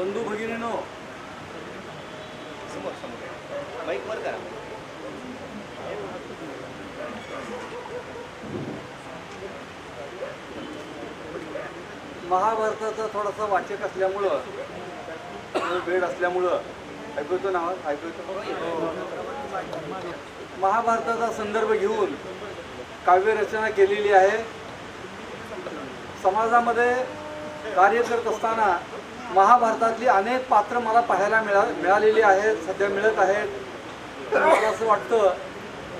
बंधू भगिनीनो. समोर समोर. बाईक वर करा. महाभारताचा थोडासा वाचक असल्यामुळं वेळ असल्यामुळं ऐकू येतो ना आवाज? ऐकू येतो हो. महाभारताचा संदर्भ घेऊन काव्यरचना केलेली आहे. समाजामध्ये कार्य करत असताना महाभारतातली अनेक पात्र मला पाहायला मिळा मिळालेली आहेत सध्या मिळत आहेत. तर मला असं वाटतं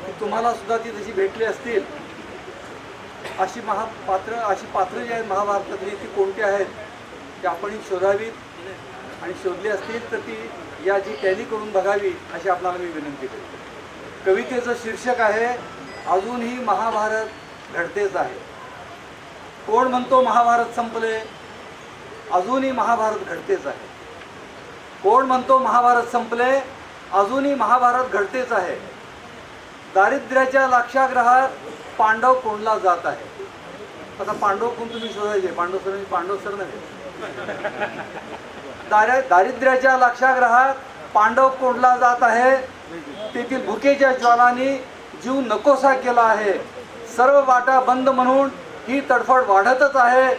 की तुम्हाला सुद्धा ती तशी भेटली असतील अशी महापात्र अशी पात्र जी आहेत महाभारतातली ती कोणती आहेत ती आपण शोधावीत आणि शोधली असतील तर ती या जी टॅली करून बघावी अशी आपल्याला मी विनंती करतो. कवितेचं शीर्षक आहे अजूनही महाभारत घडतेच आहे. कोण म्हणतो महाभारत संपले? अजूनही महाभारत घडतेच आहे. कोण म्हणतो महाभारत संपले अजूनही महाभारत घडतेच आहे. दारिद्र्याच्या लाक्षाग्रहात पांडव कोणला जात आहे. आता पांडव कोण तुम्ही शोधायचे? पांडव सर पांडव सर नव्हे. दारि दारिद्र्याच्या लाक्षाग्रहात पांडव कोणला जात आहे. तेथील भुकेच्या ज्वालांनी जीव नकोसा केला आहे. सर्व वाटा बंद म्हणून ही तडफड वाढतच आहे.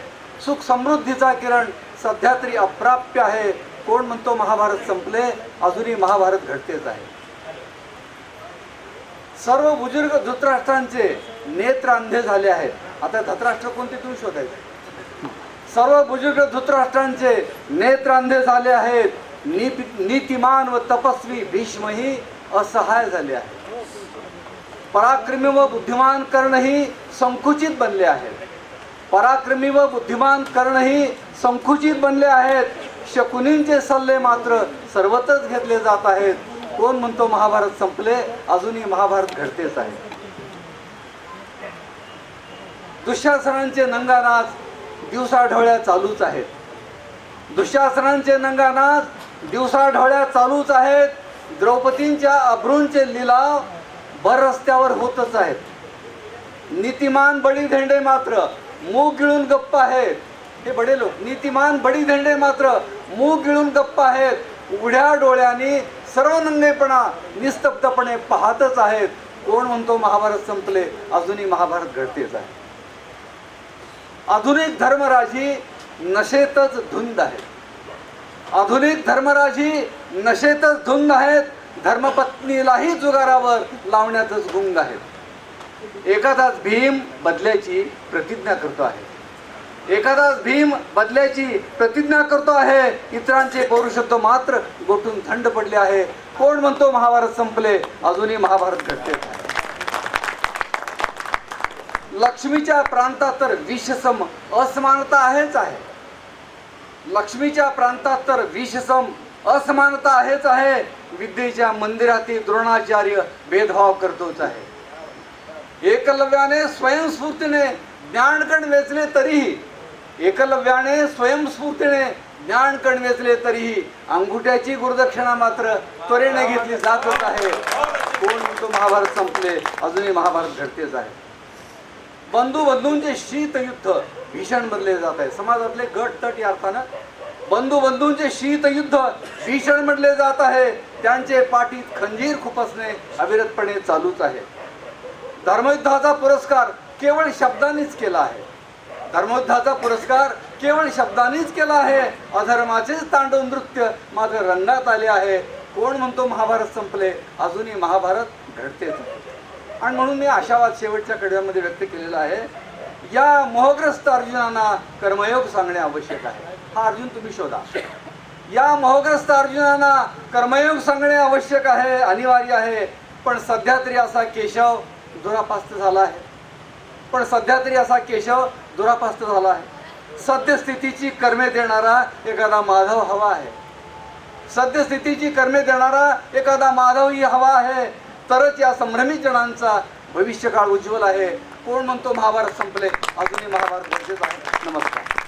सुख समृद्धीचा किरण सध्या तरी अप्राप्य आहे. कोण म्हणतो महाभारत संपले? अजूनही महाभारत घडतेच आहे. सर्व बुजुर्ग धृतराष्ट्रांचे नेत्र अंधे झाले आहेत. आता धृतराष्ट्र कोणते तुम्ही शोधायचे? सर्व बुजुर्ग धृतराष्ट्रांचे नेत्र अंधे झाले आहेत. नीतिमान व तपस्वी भीष्मही असहाय झाले आहेत. पराक्रमी व बुद्धिमान कर्णही संकुचित बनले आहेत. पराक्रमी व बुद्धिमान कर्णही संकुचित बनले आहेत. शकुनींचे सल्ले मात्र सर्वतच घेतले जात आहेत. कोण म्हणतो महाभारत संपले? अजूनही महाभारत घडतेच आहे. दुःशासनांचे नंगानाच दिवसाढवळ्या चालूच आहेत. दुःशासनांचे नंगानाच दिवसाढवळ्या चालूच आहेत. द्रौपदींच्या अभ्रूंचे लिलाव भर रस्त्यावर होतच आहेत. नीतिमान बळी धेंडे मात्र मूग गिळून गप्प आहेत. हे बडे लोक नीतिमान बडी धंडे मात्र मूग गिळून गप्प आहेत. उघड्या डोळ्यांनी सर्व नंगेपणा निस्तब्धपणे पाहतच आहेत. कोण म्हणतो महाभारत संपले अजूनही महाभारत घडतेच आहे. आधुनिक धर्मराजी नशेतच धुंद आहेत. आधुनिक धर्मराजी नशेतच धुंद आहेत. धर्मपत्नीलाही जुगारावर लावण्यातच गुंग आहेत. एखादाच भीम बदल्याची प्रतिज्ञा करतो आहे. एखादाच भीम बदल्याची प्रतिज्ञा करतो आहे. इतरांचे पौरुषत्व मात्र गोठून थंड पडले आहे. कोण म्हणतो महाभारत संपले? अजूनही महाभारत घडते. लक्ष्मीच्या प्रांतात तर विषसम असमानता आहेच आहे. लक्ष्मीच्या प्रांतात तर विषसम असमानता आहेच आहे. विद्येच्या मंदिरातील द्रोणाचार्य भेदभाव करतोच आहे. एकलव्याने स्वयंस्फूर्तीने ज्ञानकण वेचले तरीही एकलव्याने स्वयंस्फूर्तीने ज्ञानकण वेचले तरीही अंगुठ्याची गुरुदक्षिणा मात्र त्वरेने घेतली जातच आहे. कोण म्हणतो महाभारत संपले अजूनही महाभारत घडतेच आहे. बंधू बंधूंचे शीतयुद्ध भीषण बनले जात आहे. समाजातले गट तट या अर्थानं बंधू बंधूंचे शीतयुद्ध भीषण म्हटले जात आहे. त्यांचे पाठीत खंजीर खुपसणे अविरतपणे चालूच आहे. धर्मयुद्धाचा पुरस्कार केवळ शब्दांनीच केला आहे. धर्मयुद्धाचा पुरस्कार केवळ शब्दांनीच केला आहे. अधर्माचेच तांडव नृत्य मात्र रंगात आले आहे. कोण म्हणतो महाभारत संपले? अजूनही महाभारत घडतेच आणि म्हणून मी आशावाद शेवटच्या कडव्यामध्ये व्यक्त केलेला आहे. या मोहग्रस्त अर्जुनांना कर्मयोग सांगणे आवश्यक आहे. हा अर्जुन तुम्ही शोधा. या मोहग्रस्त अर्जुनांना कर्मयोग सांगणे आवश्यक आहे अनिवार्य आहे. पण सध्या तरी असा केशव दुरापास्त झाला आहे. पण सध्या तरी असा केशव दुरापास्त झाला आहे. सद्यस्थितीची कर्मे देणारा एखादा माधव हवा आहे. सद्यस्थितीची कर्मे देणारा एखादा माधवही हवा आहे. तरच या संभ्रमित जणांचा भविष्यकाळ उज्ज्वल आहे. कोण म्हणतो महाभारत संपले? अजूनही महाभारत गरजेचं आहे. नमस्कार.